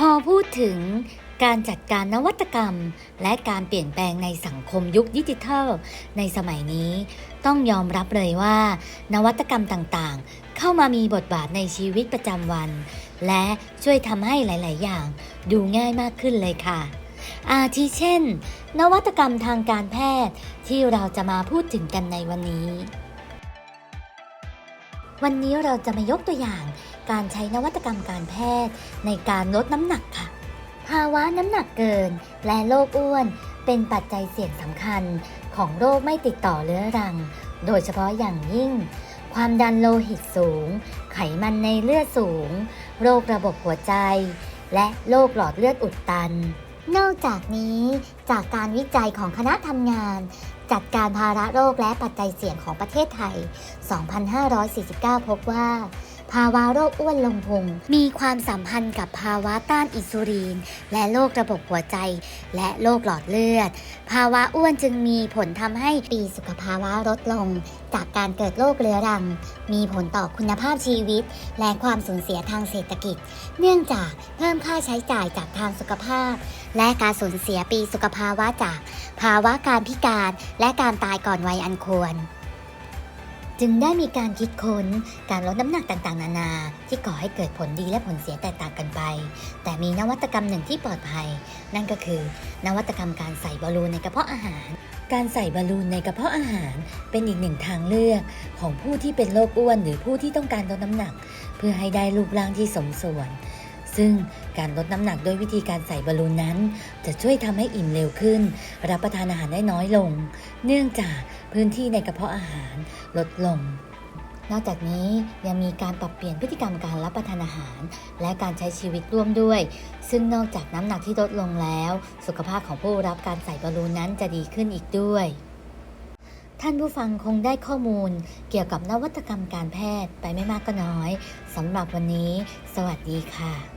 พอพูดถึงการจัดการนวัตกรรม และการเปลี่ยนแปลงในสังคมยุคดิจิทัล ในสมัยนี้ ต้องยอมรับเลยว่า นวัตกรรมต่างๆ เข้ามามีบทบาทในชีวิตประจำวัน และช่วยทำให้หลาย ๆ อย่าง ดูง่ายมากขึ้นเลยค่ะ อาทิเช่น นวัตกรรมทางการแพทย์ที่เราจะมาพูดถึงกันในวันนี้ วันนี้เราจะมายกตัวอย่างการใช้นวัตกรรมการแพทย์ ในการลดน้ำหนักค่ะ ภาวะน้ำหนักเกิน และโรคอ้วน เป็นปัจจัยเสี่ยงสำคัญของโรคไม่ติดต่อเรื้อรัง โดยเฉพาะอย่างยิ่ง ความดันโลหิตสูง ไขมันในเลือดสูง โรคระบบหัวใจ และโรคหลอดเลือดอุดตัน นอกจากนี้จากการวิจัยของคณะทำงาน จัดการภาระโรคและปัจจัยเสี่ยงของประเทศไทย 2549 พบว่า ภาวะโรคอ้วนลงพุงมีความสัมพันธ์กับภาวะต้านอินซูลิน และโรคระบบหัวใจ และโรคหลอดเลือด ภาวะอ้วนจึงมีผลทำให้ปีสุขภาวะลดลง จากการเกิดโรคเรื้อรัง มีผลต่อคุณภาพชีวิต และความสูญเสียทางเศรษฐกิจ เนื่องจากเพิ่มค่าใช้จ่ายจากทางสุขภาพ และการสูญเสียปีสุขภาวะจาก ภาวะการพิการและการตายก่อนวัยอันควร จึงได้มีการคิดค้นการลดน้ำหนักต่างๆ นานา ที่ก่อให้เกิดผลดีและผลเสียแตกต่างกันไป แต่มีนวัตกรรมหนึ่งที่ปลอดภัย นั่นก็คือ นวัตกรรมการใส่บอลลูนในกระเพาะอาหาร การใส่บอลลูนในกระเพาะอาหาร เป็นอีกหนึ่งทางเลือกของผู้ที่เป็นโรคอ้วนหรือผู้ที่ต้องการลดน้ำหนัก เพื่อให้ได้รูปร่างที่สมส่วน ซึ่งการลดน้ำหนักด้วยวิธีการใส่บอลลูนนั้น จะช่วยทำให้อิ่มเร็วขึ้น รับประทานอาหารได้น้อยลง เนื่องจาก พื้นที่ในกระเพาะอาหารลดลง นอกจากนี้ยังมีการปรับเปลี่ยนพฤติกรรมการรับประทานอาหาร และการใช้ชีวิตร่วมด้วย ซึ่งนอกจากน้ำหนักที่ลดลงแล้ว สุขภาพของผู้รับการใส่บอลลูนนั้นจะดีขึ้นอีกด้วยท่านผู้ฟังคงได้ข้อมูลเกี่ยวกับนวัตกรรมการแพทย์ไปไม่มากก็น้อยสำหรับวันนี้ สวัสดีค่ะ